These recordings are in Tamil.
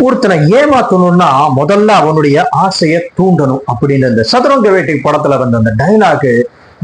ஒருத்தனை ஏமாத்தணும்னா முதல்ல அவனுடைய ஆசையை தூண்டணும் அப்படின்னு இந்த சதுரங்க வேட்டை படத்துல வந்த அந்த டைலாகு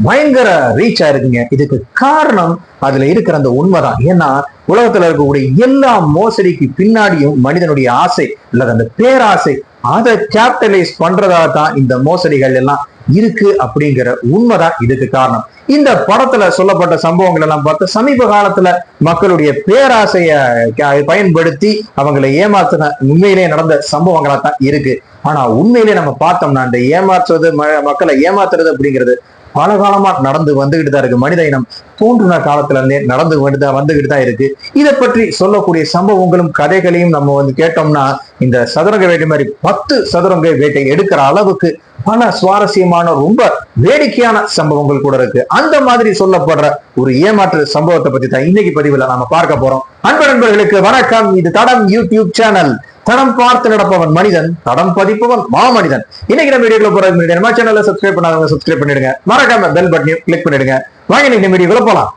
பயங்கர ரீச் ஆயிருக்குங்க இதுக்கு காரணம் அதுல இருக்கிற அந்த உண்மைதான். ஏன்னா உலகத்துல இருக்கக்கூடிய எல்லா மோசடிக்கு பின்னாடியும் மனிதனுடைய ஆசை அல்லது அந்த பேராசை அதை கேபிட்டலைஸ் பண்றதா தான் இந்த மோசடிகள் எல்லாம் இருக்கு அப்படிங்கிற உண்மைதான் இதுக்கு காரணம். இந்த படத்துல சொல்லப்பட்ட சம்பவங்கள் எல்லாம் பார்த்து சமீப காலத்துல மக்களுடைய பேராசைய பயன்படுத்தி அவங்களை ஏமாத்தின உண்மையிலே நடந்த சம்பவங்களா தான் இருக்கு. ஆனா உண்மையிலே நம்ம பார்த்தோம்னா அந்த ஏமாற்றுறது ம- மக்களை ஏமாத்துறது அப்படிங்கிறது பல காலமா நடந்து வந்துகிட்டு தான் இருக்கு. மனித இனம் தோன்றின காலத்துல இருந்தே நடந்து வந்து வந்துகிட்டு தான் இருக்கு. இதை பற்றி சொல்லக்கூடிய சம்பவங்களும் கதைகளையும் நம்ம வந்து கேட்டோம்னா இந்த சதுரங்க வேட்டை மாதிரி பத்து சதுரங்க வேட்டை எடுக்கிற அளவுக்கு பல சுவாரஸ்யமான ரொம்ப வேடிக்கையான சம்பவங்கள் கூட இருக்கு. அந்த மாதிரி சொல்லப்படுற ஒரு ஏமாற்று சம்பவத்தை பத்தி தான் இன்னைக்கு பதிவுல நாம பார்க்க போறோம். அன்பு நண்பர்களுக்கு வணக்கம். இது தடம் யூடியூப் சேனல். தடம் பார்த்து நடப்பவன் மனிதன் தடம் பதிப்பவன் மாமனிதன். இன்னைக்கு நம்ம வீடியோக்குள்ள போறது முன்னாடி நம்ம சேனல்ல சப்ஸ்கிரைப் பண்ணாதவங்க சப்ஸ்கிரைப் பண்ணிடுங்க. மறக்காம பெல் பட்டனையும் கிளிக் பண்ணிடுங்க. வாங்க இன்னைக்கு நம்ம வீடியோக்குள்ள போலாம்.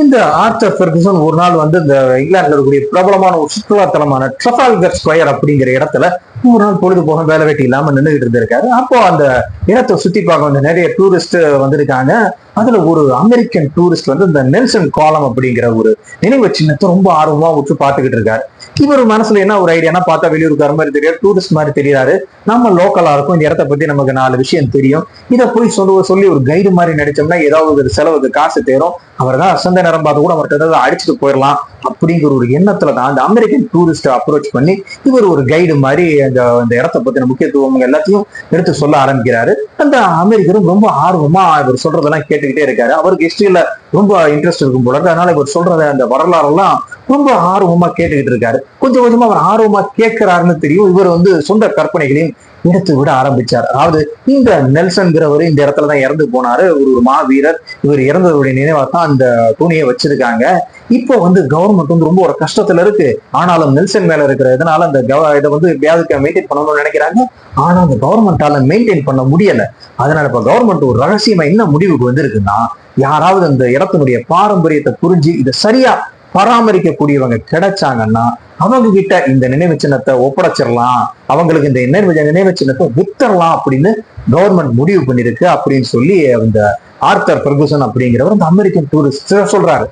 இந்த ஆர்ச்சர் பெர்குசன் ஒரு நாள் வந்து இந்த இங்கிலாந்துல இருக்கக்கூடிய பிரபலமான ஒரு சுற்றுலாத்தலமான ட்ரஃபால்கர் ஸ்கொயர் அப்படிங்கிற இடத்துல ஒரு நாள் பொழுது போக வேலை வெட்டி இல்லாம நின்றுகிட்டு இருந்திருக்காரு. அப்போ அந்த இடத்தை சுத்தி பார்க்க வந்து நிறைய டூரிஸ்ட் வந்திருக்காங்க. அதுல ஒரு அமெரிக்கன் டூரிஸ்ட் வந்து இந்த நெல்சன் காலம் அப்படிங்கிற ஒரு நினைவு சின்னத்தை ரொம்ப ஆர்வமா உற்று பார்த்துக்கிட்டு இருக்காரு. இவர் மனசுல என்ன ஒரு ஐடியானா பார்த்தா வெளியூருக்கார மாதிரி தெரியாது டூரிஸ்ட் மாதிரி தெரியாரு நம்ம லோக்கலா இருக்கும். இந்த இடத்த பத்தி நமக்கு நாலு விஷயம் தெரியும். இதை போய் சொல்லுவ சொல்லி ஒரு கைடு மாதிரி நடிச்சோம்னா ஏதாவது ஒரு செலவுக்கு காசு தேரும். அவர் தான் அசந்த நேரம் பார்த்து கூட அவர்கிட்ட ஏதாவது அடிச்சுட்டு போயிடலாம் அப்படிங்கிற ஒரு எண்ணத்துல தான் அந்த அமெரிக்கன் டூரிஸ்ட் அப்ரோச் பண்ணி இவர் ஒரு கைடு மாதிரி அந்த அந்த இடத்த பத்தின முக்கியத்துவம் எல்லாத்தையும் எடுத்து சொல்ல ஆரம்பிக்கிறாரு. அந்த அமெரிக்கரும் ரொம்ப ஆர்வமா இவர் சொல்றதெல்லாம் கேட்டுக்கிட்டே இருக்காரு. அவருக்கு ஹிஸ்டரியில ரொம்ப இன்ட்ரெஸ்ட் இருக்கும் போல இருக்கு. அதனால இவர் சொல்றத அந்த வரலாறெல்லாம் ரொம்ப ஆர்வமா கேட்டுக்கிட்டு இருக்காரு. கொஞ்சம் கொஞ்சமா அவர் ஆர்வமா கேட்கிறாருன்னு தெரியும். இவர் வந்து சொந்த கற்பனைகளையும் எடுத்து விட ஆரம்பிச்சார். அதாவது இந்த நெல்சன்கிறவர் இந்த இடத்துல தான் இறந்து போனாரு. ஒரு ஒரு மாவீரர். இவர் இறந்தவருடைய நினைவா தான் அந்த துணியை வச்சிருக்காங்க. இப்போ வந்து கவர்மெண்ட் வந்து ரொம்ப ஒரு கஷ்டத்துல இருக்கு. ஆனாலும் நெல்சன் மேல இருக்கிற இதனால அந்த கவ- இதை வந்து எப்படியாவது மெயின்டைன் பண்ணணும்னு நினைக்கிறாங்க. ஆனா அந்த கவர்மெண்டால மெயின்டைன் பண்ண முடியல. அதனால இப்ப கவர்மெண்ட் ஒரு ரகசியமா என்ன முடிவுக்கு வந்திருக்குன்னா யாராவது அந்த இடத்தினுடைய பாரம்பரியத்தை புரிஞ்சு இதை சரியா பராமரிக்கக்கூடியவங்க கிடைச்சாங்கன்னா அவங்க கிட்ட இந்த நினைவு சின்னத்தை ஒப்படைச்சிடலாம் அவங்களுக்கு இந்த நினைவு நினைவு சின்னத்தை வித்தரலாம் அப்படின்னு கவர்மெண்ட் முடிவு பண்ணிருக்கு அப்படின்னு சொல்லி அந்த ஆர்த்தர் பெர்குசன் அப்படிங்கிறவர் அந்த அமெரிக்கன் டூரிஸ்ட் சொல்றாரு.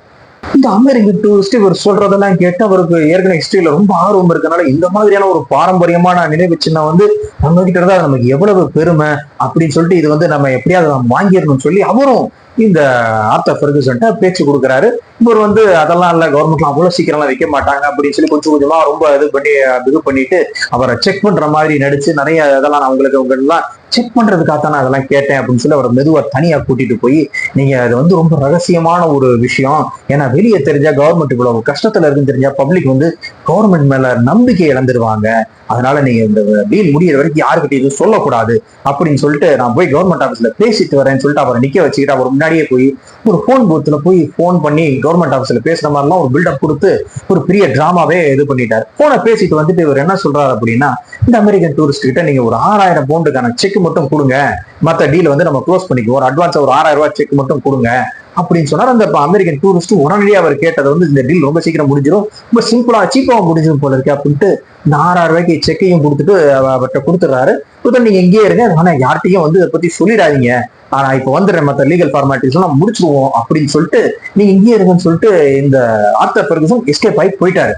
இந்த அமெரிக்கன் டூரிஸ்ட் இவர் சொல்றதெல்லாம் கேட்டு அவருக்கு ஏற்கனவே ஹிஸ்டரியில ரொம்ப ஆர்வம் இருக்கனால இந்த மாதிரியான ஒரு பாரம்பரியமான நினைவு சின்னம் வந்து நம்ம கிட்ட இருந்தா நமக்கு எவ்வளவு பெருமை அப்படின்னு சொல்லிட்டு இது வந்து நம்ம எப்படியாவது நம்ம வாங்கிடணும்னு சொல்லி அவரும் இந்த ஆர்த்த ஃபெர்குசன்ட்ட பேச்சு கொடுக்குறாரு. இவர் வந்து அதெல்லாம் இல்லை கவர்மெண்ட்லாம் அவ்வளவு சீக்கிரம்லாம் வைக்க மாட்டாங்க அப்படின்னு சொல்லி கொஞ்சம் கொஞ்சமாக ரொம்ப இது பண்ணி இது பண்ணிட்டு அவரை செக் பண்ற மாதிரி நடிச்சு நிறைய இதெல்லாம் நான் உங்களுக்கு உங்க எல்லாம் செக் பண்றதுக்காக தான் நான் அதெல்லாம் கேட்டேன் அப்படின்னு சொல்லி அவரை மெதுவாக தனியாக கூட்டிட்டு போய் நீங்க அது வந்து ரொம்ப ரகசியமான ஒரு விஷயம். ஏன்னா வெளியே தெரிஞ்சால் கவர்மெண்ட் இவ்வளோ கஷ்டத்துல இருக்குன்னு தெரிஞ்சா பப்ளிக் வந்து கவர்மெண்ட் மேல நம்பிக்கை இழந்துருவாங்க. அதனால நீங்க இந்த டீல் முடியிற வரைக்கும் யாருக்கிட்ட இது சொல்லக்கூடாது அப்படின்னு சொல்லிட்டு நான் போய் கவர்மெண்ட் ஆஃபீஸில் பேசிட்டு வரேன்னு சொல்லிட்டு அவரை நிற்க வச்சுக்கிட்டு அவர் முன்னாடியே போய் ஒரு ஃபோன் பூத்தில் போய் ஃபோன் பண்ணி கவர்மெண்ட் ஆஃபீஸில் பேசுற மாதிரிலாம் ஒரு பில்டப் கொடுத்து ஒரு பெரிய ட்ராமாவே இது பண்ணிட்டாரு. ஃபோனை பேசிட்டு வந்துட்டு இவர் என்ன சொல்றாரு அப்படின்னா இந்த அமெரிக்கன் டூரிஸ்ட் கிட்ட நீங்க ஒரு ஆறாயிரம் பவுண்டுக்கான செக் மட்டும் கொடுங்க. மற்ற டீல் வந்து நம்ம க்ளோஸ் பண்ணிக்குவோம். ஒரு அட்வான்ஸ் ஒரு ஆறாயிரம் ரூபாய் செக் மட்டும் கொடுங்க. அப்படின்னு சொன்னார். அந்த அமெரிக்கன் டூரிஸ்ட் உடனடியாக அவர் கேட்டது வந்து இந்த டீல் ரொம்ப சீக்கிரம் முடிஞ்சிடும் ரொம்ப சிம்பிளா சீப்பாக முடிஞ்சிடும் போல இருக்கு. அப்படின்ட்டு இந்த ஆறாயிரம் ரூபாய்க்கு செக்கையும் கொடுத்துட்டு அவ- அவர்கிட்ட கொடுத்துட்றாரு. கொடுத்தா நீங்க இங்கேயே இருங்க. ஆனால் யார்கிட்டயும் வந்து இதை பத்தி சொல்லிடாதீங்க. ஆனா இப்ப வந்துடுறேன் மத்த லீகல் ஃபார்மாலிட்டிஸ் எல்லாம் முடிச்சிருவோம் அப்படின்னு சொல்லிட்டு நீங்க இங்கேயே இருக்குன்னு சொல்லிட்டு இந்த ஆர்த்தர் பெர்குசன் எஸ்கேப் ஆகி போயிட்டாரு.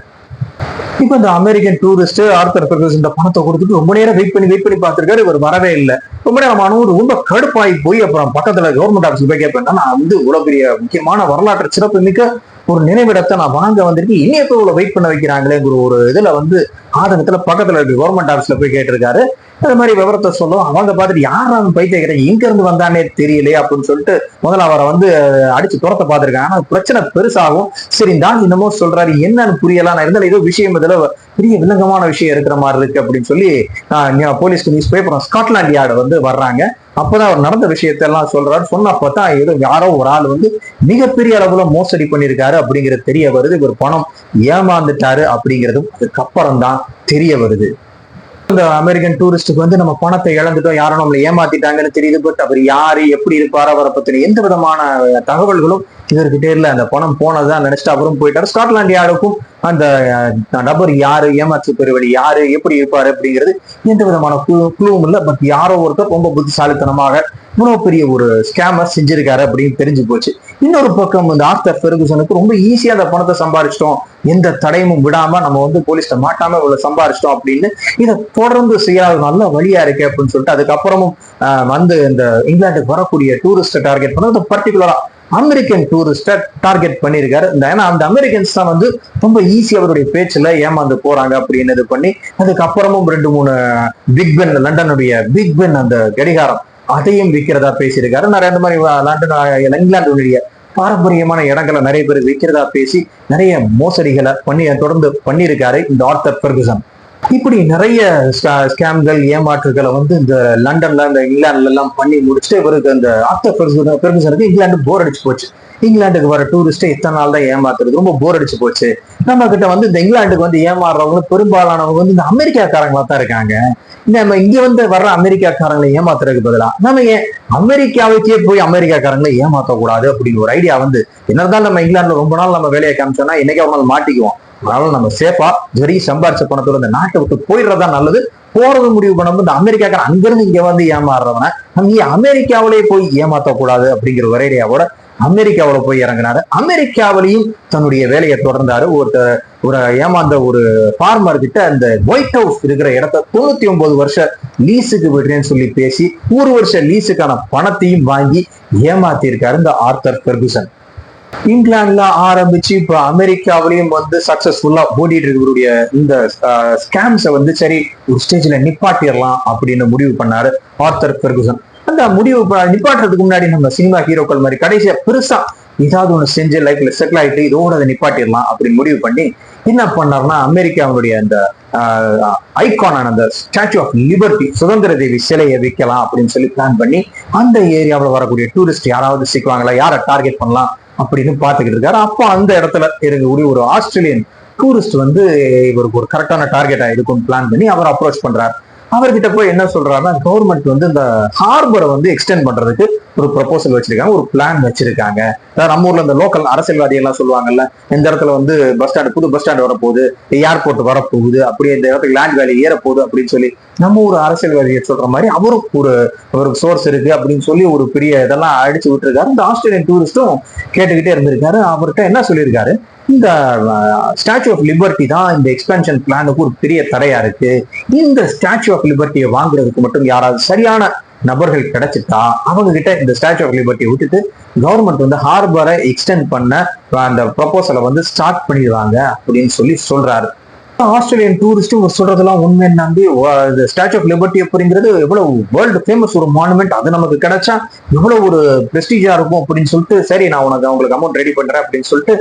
இப்ப இந்த அமெரிக்கன் டூரிஸ்ட் ஆர்த்தர் பெர்குசன் இந்த பணத்தை கொடுத்துட்டு ரொம்ப நேரம் வெயிட் பண்ணி வெயிட் பண்ணி பார்த்திருக்காரு. இவர் வரவே இல்லை. ரொம்ப நேரம் ஆனவர் ரொம்ப கடுப்பாகி போய் அப்புறம் பக்கத்துல கவர்மெண்ட் ஆஃபீஸ் போய் கேட்பேன். நான் வந்து இவ்வளவு பெரிய முக்கியமான வரலாற்று சிறப்பு மிக்க ஒரு நினைவிடத்தை நான் வாங்க வந்திருக்கேன் இனி எப்போ வெயிட் பண்ண வைக்கிறாங்களேங்கிற ஒரு இதுல வந்து ஆதங்கத்தில் பக்கத்தில் இருக்க. கவர்மெண்ட் ஆஃபீஸில் போய் கேட்டிருக்காரு. அது மாதிரி விவரத்தை சொல்லும். அவங்க பார்த்துட்டு யார் அவன் பைத்தியக்கிறேன் எங்க இருந்து வந்தானே தெரியலையே அப்படின்னு சொல்லிட்டு முதல்ல அவரை வந்து அடிச்சு துரத்த பார்த்துருக்காங்க. ஆனா பிரச்சனை பெருசாகும். சரி தான் இன்னமும் என்னமோ சொல்றாரு. என்னன்னு புரியலாம் நான் இருந்தாலும் ஏதோ விஷயம் இதுல பெரிய வில்லங்கமான விஷயம் இருக்கிற மாதிரி இருக்கு அப்படின்னு சொல்லி போலீஸ்க்கு நியூஸ் பேப்பர் ஸ்காட்லாண்ட் யார்டு வந்து வர்றாங்க. அப்பதான் அவர் நடந்த விஷயத்தை எல்லாம் சொல்றாரு. சொன்னப்ப தான் ஏதோ யாரோ ஒரு ஆள் வந்து மிகப்பெரிய அளவுல மோசடி பண்ணியிருக்காரு அப்படிங்கிறது தெரிய வருது. இவர் பணம் ஏமாந்துட்டாரு அப்படிங்கிறதும் அதுக்கப்புறம் தான் தெரிய வருது. இந்த அமெரிக்கன் டூரிஸ்டுக்கு வந்து நம்ம பணத்தை இழந்துட்டோம் யாரும் நம்மளை ஏமாத்திட்டாங்கன்னு தெரியுது. பட் அவர் யாரு எப்படி இருப்பாரு அவரை பத்தின எந்த விதமான தகவல்களும் இவர்கிட்ட இல்ல அந்த பணம் போனதான் நினைச்சிட்டு அவரும் போயிட்டாரு. ஸ்காட்லாந்து யாருக்கும் அந்த நபர் யாரு ஏமாற்று பெருவழி யாரு எப்படி இருப்பாரு அப்படிங்கிறது எந்த விதமான குழுவும் இல்லை. பட் யாரோ ஒருத்தர் ரொம்ப புத்திசாலித்தனமாக இவ்வளவு பெரிய ஒரு ஸ்கேமர் செஞ்சிருக்காரு அப்படின்னு தெரிஞ்சு போச்சு. இன்னொரு பக்கம் இந்த ஆர்த்தர் பெருகுசனுக்கு ரொம்ப ஈஸியா அந்த பணத்தை சம்பாரிச்சிட்டோம். எந்த தடையும் விடாம நம்ம வந்து போலீஸ்ல மாட்டாம இவ்வளவு சம்பாரிச்சிட்டோம் அப்படின்னு இதை தொடர்ந்து செய்யாத நல்ல வழியா இருக்கு அப்படின்னு சொல்லிட்டு அதுக்கப்புறமும் வந்து இந்த இங்கிலாந்துக்கு வரக்கூடிய டூரிஸ்ட டார்கெட் பண்ண பர்டிகுலரா அமெரிக்கன் டூரிஸ்ட டார்கெட் பண்ணியிருக்காரு. இந்த ஏன்னா அந்த அமெரிக்கன்ஸ் தான் வந்து ரொம்ப ஈஸி அவருடைய பேச்சுல ஏமாந்து போறாங்க அப்படின்னு இது பண்ணி அதுக்கப்புறமும் ரெண்டு மூணு பிக் பென் லண்டனுடைய பிக் பென் அந்த கடிகாரம். அதையும் விற்கிறதா பேசியிருக்காரு. நிறைய இந்த மாதிரி லண்டன் இங்கிலாந்துடைய பாரம்பரியமான இடங்களை நிறைய பேர் விற்கிறதா பேசி நிறைய மோசடிகளை பண்ணி தொடர்ந்து பண்ணியிருக்காரு இந்த ஆர்த்தர் பெர்குசன் இப்படி நிறைய ஸ்கேம்கள் ஏமாற்றுகளை வந்து இந்த லண்டன்ல இந்த இங்கிலாந்துல எல்லாம் பண்ணி முடிச்சுட்டு இவருக்கு அந்த ஆர்த்தர் ஃபெர்குசன் இங்கிலாந்து போர் அடிச்சு போச்சு. இங்கிலாந்துக்கு வர டூரிஸ்ட்டை இத்தனை நாள் தான் ஏமாத்துறது. ரொம்ப போர் அடிச்சு போச்சு. நம்ம கிட்ட வந்து இந்த இங்கிலாந்துக்கு வந்து ஏமாறுறவங்க பெரும்பாலானவங்க வந்து இந்த அமெரிக்காக்காரங்களா தான் இருக்காங்க. நம்ம இங்க வந்து வர்ற அமெரிக்காக்காரங்களை ஏமாத்துறதுக்கு பதிலா நம்ம ஏன் அமெரிக்காவுக்கே போய் அமெரிக்காக்காரங்களை ஏமாத்த கூடாது அப்படின்னு ஒரு ஐடியா வந்து என்னதான் நம்ம இங்கிலாந்துல ரொம்ப நாள் நம்ம வேலையை காமிச்சோம்னா என்னைக்கா ஒரு நாள் மாட்டிக்குவோம். அதனால நம்ம சேஃபா ஜரி சம்பாரிச்ச பணத்தோட இந்த நாட்டை விட்டு போயிடுறதா நல்லது. போறது முடிவு பண்ணும்போது இந்த அமெரிக்காக்கார அங்கிருந்து இங்க வந்து ஏமாறுறவன நீ ஏன் அமெரிக்காவிலேயே போய் ஏமாத்த கூடாது அப்படிங்கிற ஒரு அமெரிக்காவில் போய் இறங்கினாரு. அமெரிக்காவிலையும் தன்னுடைய வேலையை தொடர்ந்தாரு. ஒருத்தர் ஒரு ஏமாந்த ஒரு ஃபார்மர் கிட்ட அந்த ஒயிட் ஹவுஸ் இருக்கிற இடத்த தொண்ணூத்தி ஒன்பது வருஷம் லீஸுக்கு விடுறேன்னு சொல்லி பேசி ஒரு வருஷம் லீஸுக்கான பணத்தையும் வாங்கி ஏமாத்தி இருக்காரு இந்த ஆர்த்தர் பெர்குசன். இங்கிலாந்துல ஆரம்பிச்சு இப்ப அமெரிக்காவிலையும் வந்து சக்சஸ்ஃபுல்லா ஓடிட்டு இருக்கிறவருடைய இந்த ஸ்கேம்ஸை வந்து சரி ஒரு ஸ்டேஜ்ல நிப்பாட்டிடலாம் அப்படின்னு முடிவு பண்ணாரு ஆர்த்தர் பெர்குசன். அந்த முடிவு நிப்பாட்டுறதுக்கு முன்னாடி நம்ம சினிமா ஹீரோக்கள் மாதிரி கடைசியா பெருசா ஏதாவது ஒண்ணு செஞ்சு லைஃப்ல செட்டில் ஆயிட்டு இதோட அதை நிப்பாட்டிடலாம் அப்படின்னு முடிவு பண்ணி என்ன பண்ணார்னா அமெரிக்காவுடைய அந்த ஐகானான அந்த ஸ்டாச்சு ஆஃப் லிபர்ட்டி சுதந்திர தேவி சிலையை வைக்கலாம் அப்படின்னு சொல்லி பிளான் பண்ணி அந்த ஏரியாவில் வரக்கூடிய டூரிஸ்ட் யாராவது சிக்குவாங்களா யாரை டார்கெட் பண்ணலாம் அப்படின்னு பார்த்துக்கிட்டு இருக்காரு. அப்போ அந்த இடத்துல இருக்கக்கூடிய ஒரு ஆஸ்திரேலியன் டூரிஸ்ட் வந்து இவருக்கு ஒரு கரெக்டான டார்கெட்டாக இருக்கும்னு பிளான் பண்ணி அவர் அப்ரோச் பண்றாரு. அவர்கிட்ட போய் என்ன சொல்றாருன்னா கவர்மெண்ட் வந்து இந்த ஹார்பரை வந்து எக்ஸ்டெண்ட் பண்றதுக்கு ஒரு ப்ரொபோசல் வச்சிருக்காங்க ஒரு பிளான் வச்சிருக்காங்க. அதாவது நம்ம ஊர்ல இந்த லோக்கல் அரசியல்வாதி எல்லாம் சொல்லுவாங்கல்ல இந்த இடத்துல வந்து பஸ் ஸ்டாண்ட் புது பஸ் ஸ்டாண்ட் வரப்போகுது ஏர்போர்ட் வரப்போகுது அப்படியே இந்த இடத்துக்கு லேண்ட் வேலி ஏறப்போகுது அப்படின்னு சொல்லி நம்ம ஒரு அரசியல்வாதியை சொல்ற மாதிரி அவருக்கு ஒரு ஒரு சோர்ஸ் இருக்கு அப்படின்னு சொல்லி ஒரு பெரிய இதெல்லாம் அடிச்சு விட்டுருக்காரு. இந்த ஆஸ்திரேலியன் டூரிஸ்டும் கேட்டுக்கிட்டே இருந்திருக்காரு. அவர்கிட்ட என்ன சொல்லியிருக்காரு? இந்த ஸ்டாச்சு ஆஃப் லிபர்ட்டி தான் இந்த எக்ஸ்பென்ஷன் பிளானுக்கு ஒரு பெரிய தடையா இருக்கு. இந்த ஸ்டாச்சு ஆஃப் லிபர்ட்டியை வாங்குறதுக்கு மட்டும் யாராவது சரியான நபர்கள் கிடைச்சிட்டா அவங்க கிட்ட இந்த ஸ்டாச்சு ஆஃப் லிபர்ட்டியை விட்டுட்டு கவர்மெண்ட் வந்து ஹார்பரை எக்ஸ்டெண்ட் பண்ண அந்த ப்ரப்போசலை வந்து ஸ்டார்ட் பண்ணிடுவாங்க அப்படின்னு சொல்லி சொல்றாரு. ஆஸ்திரேலியன் டூரிஸ்ட் சொல்றதெல்லாம் உண்மை நம்பி ஸ்டாச்சு ஆஃப் லிபர்ட்டி அப்படிங்கிறது எவ்வளவு வேர்ல்டு ஃபேமஸ் ஒரு மானுமெண்ட் அது நமக்கு கிடைச்சா எவ்வளவு ஒரு பிரஸ்டீஜா இருக்கும் அப்படின்னு சொல்லிட்டு சரி நான் உனக்கு அவங்களுக்கு அமௌண்ட் ரெடி பண்றேன் அப்படின்னு சொல்லிட்டு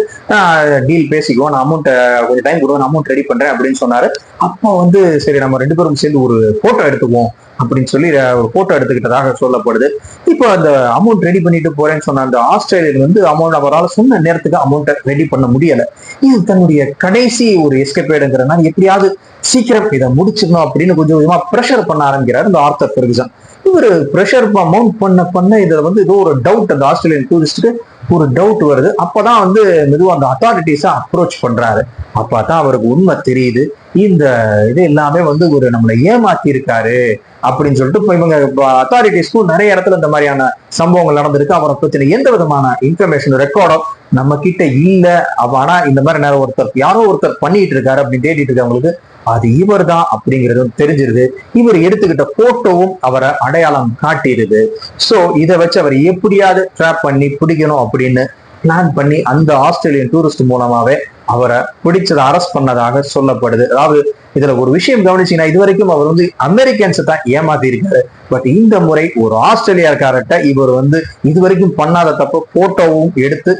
டீல் பேசிக்குவோம் நான் அமௌண்ட் கொஞ்சம் டைம் கொடுங்க நான் அமௌண்ட் ரெடி பண்றேன் அப்படின்னு சொன்னாரு. அப்போ வந்து சரி நம்ம ரெண்டு பேரும் சேர்ந்து ஒரு போட்டோ எடுத்துக்குவோம். அப்படின்னு சொல்லி ஒரு போட்டோ எடுத்துக்கிட்டதாக சொல்லப்படுது. இப்போ அந்த அமௌண்ட் ரெடி பண்ணிட்டு போறேன்னு சொன்ன அந்த ஆஸ்திரேலியன் வந்து அமௌண்ட் அவரால் சொன்ன நேரத்துக்கு அமௌண்ட்டை ரெடி பண்ண முடியல. இது தன்னுடைய கடைசி ஒரு எஸ்கேப்பேடுங்கிறனால எப்படியாவது சீக்கிரம் இதை முடிச்சிடணும் அப்படின்னு கொஞ்சம் கொஞ்சமா ப்ரெஷர் பண்ண ஆரம்பிக்கிறார் இந்த ஆர்த்தர் பெருகுசன் இவர் ப்ரெஷர் அமௌண்ட் பண்ண பண்ண இதுல வந்து ஏதோ ஒரு டவுட் அந்த ஆஸ்திரேலியன் டூரிஸ்ட்டுக்கு ஒரு டவுட் வருது. அப்பதான் வந்து மெதுவா அந்த அத்தாரிட்டிஸை அப்ரோச் பண்றாரு. அப்பதான் அவருக்கு உண்மை தெரியுது. இந்த இது எல்லாமே வந்து ஒரு நம்மளை ஏமாத்தி இருக்காரு அப்படின்னு சொல்லிட்டு இப்போ இவங்க அத்தாரிட்டிஸ்க்கும் நிறைய இடத்துல இந்த மாதிரியான சம்பவங்கள் நடந்திருக்கு. அவரை பத்தின எந்த விதமான இன்ஃபர்மேஷன் ரெக்கார்டோ நம்ம கிட்ட இல்ல. அவ- ஆனா இந்த மாதிரி நேரம் ஒருத்தர் யாரோ ஒருத்தர் பண்ணிட்டு இருக்காரு அப்படின்னு தேடிட்டு இருக்கவங்களுக்கு அது இவர் தான் அப்படிங்கிறதும் தெரிஞ்சிருது. இவர் எடுத்துக்கிட்ட போட்டோவும் அவரை அடையாளம் காட்டிடுது. சோ இதை வச்சு அவர் எப்படியாவது ட்ராப் பண்ணி பிடிக்கணும் அப்படின்னு பிளான் பண்ணி அந்த ஆஸ்திரேலியன் டூரிஸ்ட் மூலமாவே அவரை பிடிச்சதை அரெஸ்ட் பண்ணதாக சொல்லப்படுது. அதாவது இதுல ஒரு விஷயம் கவனிச்சீங்கன்னா இது வரைக்கும் அவர் வந்து அமெரிக்கன்ஸை தான் ஏமாத்தி இருக்காரு பட் இந்த முறை ஒரு ஆஸ்திரேலியாக்காரர்கிட்ட இவர் வந்து இது வரைக்கும் பண்ணாத தப்பு போட்டோவும் எடுத்து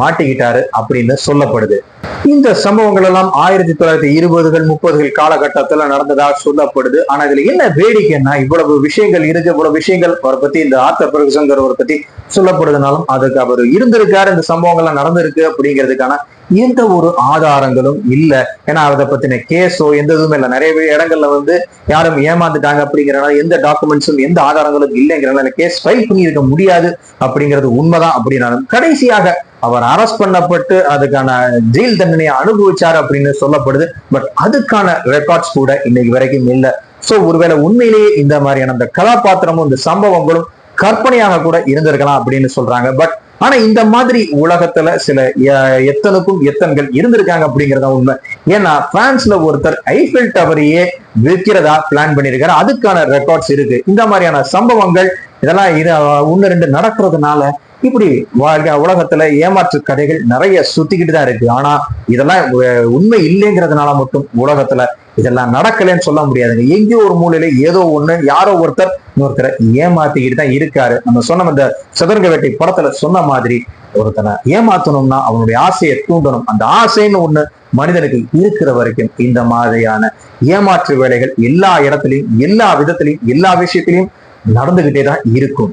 மாட்டிக்கிட்டாரு அப்படின்னு சொல்லப்படுது. இந்த சம்பவங்கள் எல்லாம் ஆயிரத்தி தொள்ளாயிரத்தி இருபதுகள் முப்பதுகள் காலகட்டத்துல நடந்ததா சொல்லப்படுது. ஆனா இதுல என்ன வேடிக்கைன்னா இவ்வளவு விஷயங்கள் இருக்கு இவ்வளவு விஷயங்கள் அவரை பத்தி இந்த ஆத்தர் பிரகசங்கிறவரை பத்தி சொல்லப்படுதுனாலும் அதுக்கு அவர் இருந்திருக்காரு இந்த சம்பவங்கள்லாம் நடந்திருக்கு அப்படிங்கிறதுக்கான எந்த ஒரு ஆதாரங்களும் இல்ல. ஏன்னா அதை பத்தின கேஸோ எந்த இதுவுமே இல்லை. நிறைய இடங்கள்ல வந்து யாரும் ஏமாந்துட்டாங்க அப்படிங்கிறனால எந்த டாக்குமெண்ட்ஸும் எந்த ஆதாரங்களும் இல்லைங்கிறனால கேஸ் ஃபைல் பண்ணியிருக்க முடியாது அப்படிங்கிறது உண்மைதான் அப்படின்னாலும் கடைசியாக அவர் அரெஸ்ட் பண்ணப்பட்டு அதுக்கான ஜெயில் தண்டனையை அனுபவிச்சார் அப்படின்னு சொல்லப்படுது. பட் அதுக்கான ரெக்கார்ட்ஸ் கூட இன்னைக்கு வரைக்கும் இல்லை. ஸோ ஒருவேளை உண்மையிலேயே இந்த மாதிரியான அந்த கதாபாத்திரமும் இந்த சம்பவங்களும் கற்பனையாக கூட இருந்திருக்கலாம் அப்படின்னு சொல்றாங்க. பட் ஆனா இந்த மாதிரி உலகத்துல சில எத்தனுக்கும் எத்தன்கள் இருந்திருக்காங்க அப்படிங்கறத உண்மை. ஏன்னா பிரான்ஸ்ல ஒருத்தர் ஐஃபில் டவரையே விற்கிறதா பிளான் பண்ணியிருக்காரு. அதுக்கான ரெக்கார்ட்ஸ் இருக்கு. இந்த மாதிரியான சம்பவங்கள் இதெல்லாம் இது ஒன்னு ரெண்டு நடக்கிறதுனால இப்படி உலகத்துல ஏமாற்று கதைகள் நிறைய சுத்திக்கிட்டு தான் இருக்கு. ஆனா இதெல்லாம் உண்மை இல்லைங்கிறதுனால மட்டும் உலகத்துல இதெல்லாம் நடக்கலைன்னு சொல்ல முடியாதுங்க. எங்கேயோ ஒரு மூலையில ஏதோ ஒண்ணு யாரோ ஒருத்தர் இன்னொருத்தரை ஏமாத்திக்கிட்டு தான் இருக்காரு. நம்ம சொன்ன இந்த சதுரங்க வேட்டை படத்துல சொன்ன மாதிரி ஒருத்தனை ஏமாத்தணும்னா அவனுடைய ஆசையை தூண்டணும். அந்த ஆசைன்னு ஒண்ணு மனிதனுக்கு இருக்கிற வரைக்கும் இந்த மாதிரியான ஏமாற்று வேலைகள் எல்லா இடத்துலையும் எல்லா விதத்திலையும் எல்லா விஷயத்திலையும் நடந்துகிட்டே தான் இருக்கும்.